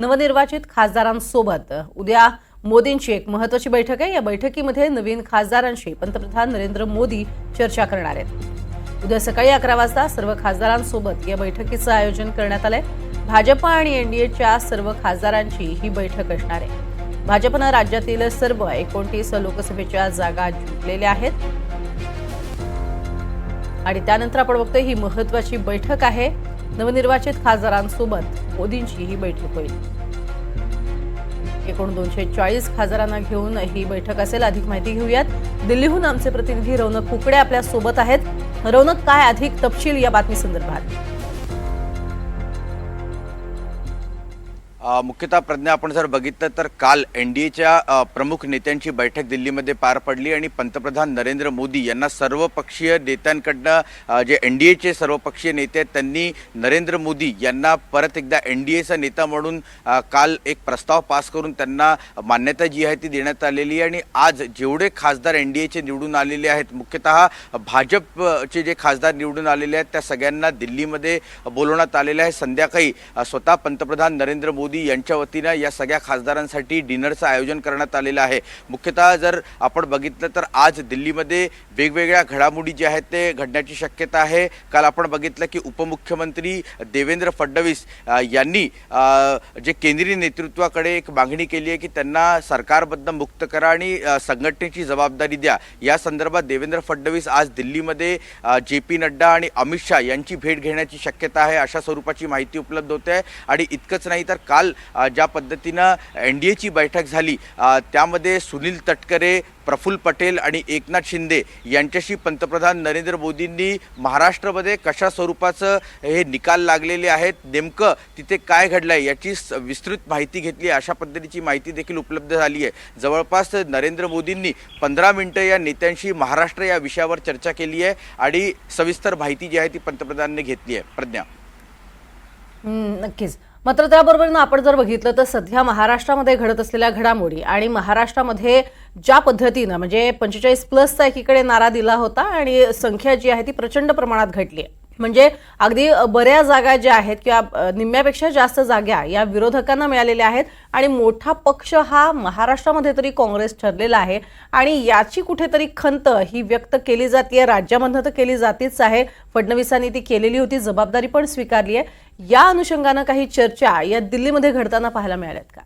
नवनिर्वाचित खासदारांसोबत उद्या मोदींची एक महत्वाची बैठक आहे. या बैठकीमध्ये नवीन खासदारांशी पंतप्रधान नरेंद्र मोदी चर्चा करणार आहेत. उद्या सकाळी अकरा वाजता सर्व खासदारांसोबत या बैठकीचं आयोजन करण्यात आलंय. भाजपा आणि एनडीएच्या सर्व खासदारांची ही बैठक असणार आहे. भाजपनं राज्यातील सर्व एकोणतीस लोकसभेच्या जागा जिंकलेल्या आहेत. आणि त्यानंतर आपण बघतोय ही महत्वाची बैठक आहे. नवनिर्वाचित खासदारांसोबत मोदींची ही बैठक होईल. एकूण दोनशे चाळीस खासदारांना घेऊन ही बैठक असेल. अधिक माहिती घेऊयात. दिल्लीहून आमचे प्रतिनिधी रौनक कुकडे आपल्यासोबत आहेत. रौनक काय अधिक तपशील या बातमी संदर्भात मुख्यतः प्रज्ञा आपण जर बघितलं तर काल एन डी एच्या प्रमुख नेत्यांची बैठक दिल्लीमध्ये पार पडली आणि पंतप्रधान नरेंद्र मोदी यांना सर्वपक्षीय नेत्यांकडनं जे एन डी एचे सर्वपक्षीय नेते आहेत त्यांनी नरेंद्र मोदी यांना परत एकदा एन डी एचा नेता म्हणून काल एक प्रस्ताव पास करून त्यांना मान्यता जी आहे ती देण्यात आलेली आहे. आणि आज जेवढे खासदार एन डी एचे निवडून आलेले आहेत मुख्यतः भाजपचे जे खासदार निवडून आलेले आहेत त्या सगळ्यांना दिल्लीमध्ये बोलवण्यात आलेलं आहे. संध्याकाळी स्वतः पंतप्रधान नरेंद्र मोदी यांच्या वतीनं या सगळ्या खासदारांसाठी डिनरचं आयोजन करण्यात आलेलं आहे. मुख्यतः जर आपण बघितलं तर आज दिल्लीमध्ये वेगवेगळ्या घडामोडी ज्या आहेत ते घडण्याची शक्यता आहे. काल आपण बघितलं की उपमुख्यमंत्री देवेंद्र फडणवीस यांनी जे केंद्रीय नेतृत्वाकडे एक मागणी केली आहे की त्यांना सरकारबद्दल मुक्त करा आणि संघटनेची जबाबदारी द्या. या संदर्भात देवेंद्र फडणवीस आज दिल्लीमध्ये जे पी नड्डा आणि अमित शहा यांची भेट घेण्याची शक्यता आहे अशा स्वरूपाची माहिती उपलब्ध होते आहे. आणि इतकंच नाही तर काल काल ज्या पद्धतीनं एन डी एची बैठक झाली त्यामध्ये सुनील तटकरे प्रफुल्ल पटेल आणि एकनाथ शिंदे यांच्याशी पंतप्रधान नरेंद्र मोदींनी महाराष्ट्रामध्ये कशा स्वरूपाचं हे निकाल लागलेले आहेत नेमकं तिथे काय घडलं आहे याची विस्तृत माहिती घेतली आहे. अशा पद्धतीची माहिती देखील उपलब्ध झाली आहे. जवळपास नरेंद्र मोदींनी पंधरा मिनटं या नेत्यांशी महाराष्ट्र या विषयावर चर्चा केली आहे आणि सविस्तर माहिती जी आहे ती पंतप्रधानांनी घेतली आहे. प्रज्ञा. नक्कीच. मात्र त्याबरोबरीनं आपण जर बघितलं तर सध्या महाराष्ट्रामध्ये घडत असलेल्या घडामोडी आणि महाराष्ट्रामध्ये ज्या पद्धतीनं म्हणजे पंचेचाळीस प्लसचा एकीकडे नारा दिला होता आणि संख्या जी आहे ती प्रचंड प्रमाणात घटली आहे. म्हणजे अगदी बऱ्याच जागा ज्या आहेत किंवा निम्म्यापेक्षा जास्त जागा या विरोधकांना मिळालेल्या आहेत आणि मोठा पक्ष हा महाराष्ट्रामध्ये तरी काँग्रेस ठरलेला आहे आणि याची कुठेतरी खंत ही व्यक्त केली जाते राज्यामधनं तर केली जातेच आहे. फडणवीसांनी ती केलेली होती जबाबदारी पण स्वीकारली आहे. या अनुषंगानं काही चर्चा या दिल्लीमध्ये घडताना पाहायला मिळाल्यात का?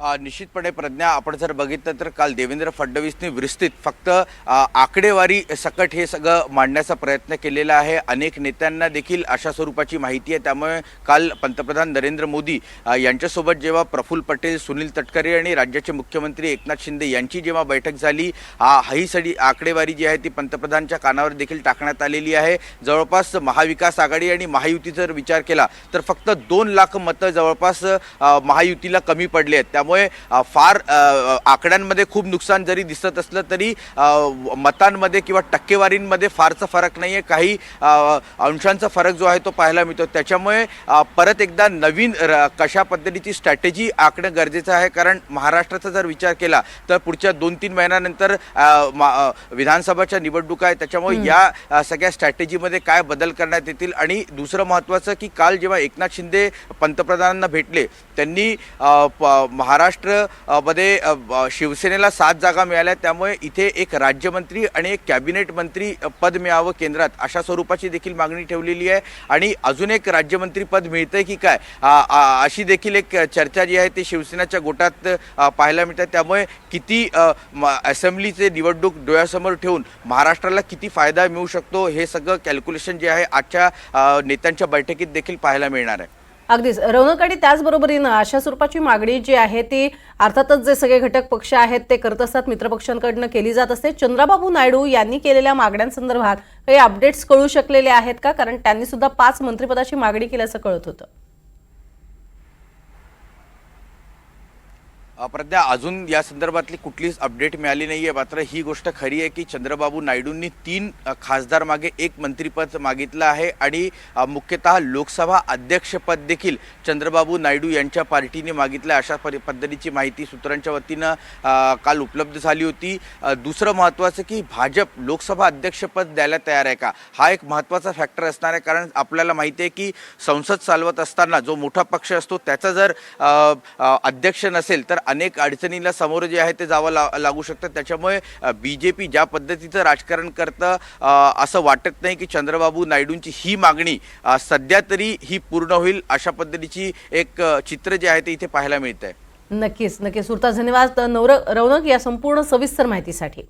निश्चितपणे प्रज्ञा आपण जर बघितलं तर काल देवेंद्र फडणवीसने विस्तृत फक्त आकडेवारी सकट हे सगळं मांडण्याचा प्रयत्न केलेला आहे. अनेक नेत्यांना देखील अशा स्वरूपाची माहिती आहे. त्यामुळे काल पंतप्रधान नरेंद्र मोदी यांच्यासोबत जेव्हा प्रफुल्ल पटेल सुनील तटकरे आणि राज्याचे मुख्यमंत्री एकनाथ शिंदे यांची जेव्हा बैठक झाली ही सगळी आकडेवारी जी आहे ती पंतप्रधानच्या कानावर देखील टाकण्यात आलेली आहे. जवळपास महाविकास आघाडी आणि महायुतीचा जर विचार केला तर फक्त दोन लाख मतं जवळपास महायुतीला कमी पडले आहेत. त्यामुळे फार आकड्यांमध्ये खूप नुकसान जरी दिसत असलं तरी मतांमध्ये किंवा टक्केवारींमध्ये फारसा फरक नाही आहे काही अंशांचा फरक जो आहे तो पाहायला मिळतो. त्याच्यामुळे परत एकदा नवीन र- कशा पद्धतीची स्ट्रॅटेजी आखणं गरजेचं आहे? कारण महाराष्ट्राचा जर विचार केला तर पुढच्या दोन तीन महिन्यानंतर विधानसभाच्या निवडणुका आहेत. त्याच्यामुळे या सगळ्या स्ट्रॅटेजीमध्ये काय बदल करण्यात येतील? आणि दुसरं महत्त्वाचं की काल जेव्हा एकनाथ शिंदे पंतप्रधानांना भेटले त्यांनी अ, प- महाराष्ट्र शिवसेनेला सात जागा मिळाल्या. त्यामुळे इथे एक राज्यमंत्री आणि एक कॅबिनेट मंत्री पद मिळावं केंद्रात अशा स्वरूपाची देखील मागणी ठेवलेली आहे. आणि अजून एक राज्यमंत्री पद मिळतंय की काय? अशी देखील एक चर्चा जी आहे ती शिवसेनेच्या गोटात पाहायला मिळते त्यामुळे किती म- असेंब्लीचे निवडणूक डोळ्यासमोर ठेवून महाराष्ट्राला किती फायदा मिळू शकतो हे सगळं कॅल्क्युलेशन जे आहे आजच्या नेत्यांच्या बैठकीत देखील पाहायला मिळणार आहे. अगदीच. रौनक आणि त्याचबरोबरीनं अशा स्वरूपाची मागणी जी आहे ती अर्थातच जे सगळे घटक पक्ष आहेत ते करत असतात मित्रपक्षांकडनं केली जात असते. चंद्राबाबू नायडू यांनी केलेल्या मागण्यांसंदर्भात काही अपडेट्स कळू शकलेले आहेत का? कारण त्यांनी सुद्धा पाच मंत्रिपदाची मागणी केल्याचं कळत होतं. प्रज्ञा अजून या संदर्भातली कुठलीच अपडेट मिळाली नाही आहे मात्र ही गोष्ट खरी आहे की चंद्रबाबू नायडूंनी तीन खासदार मागे एक मंत्रिपद मागितलं आहे आणि मुख्यतः लोकसभा अध्यक्षपद देखील चंद्रबाबू नायडू यांच्या पार्टीने मागितलं आहे. अशा परि पद्धतीची माहिती सूत्रांच्या वतीनं काल उपलब्ध झाली होती. दुसरं महत्त्वाचं की भाजप लोकसभा अध्यक्षपद द्यायला तयार आहे का? हा एक महत्त्वाचा फॅक्टर असणार आहे. कारण आपल्याला माहिती आहे की संसद चालवत असताना जो मोठा पक्ष असतो त्याचा जर अध्यक्ष नसेल तर अनेक अडचणीला सामोरं जे आहे ते जावं ला लागू शकतं. त्याच्यामुळे बी जे पी ज्या पद्धतीचं राजकारण करतं असं वाटत नाही की चंद्रबाबू नायडूंची ही मागणी सध्या तरी ही पूर्ण होईल अशा पद्धतीची एक चित्र जे आहे ते इथे पाहायला मिळत आहे नक्कीच नक्कीच. सुरता धन्यवाद. नवर रौनक या संपूर्ण सविस्तर माहितीसाठी.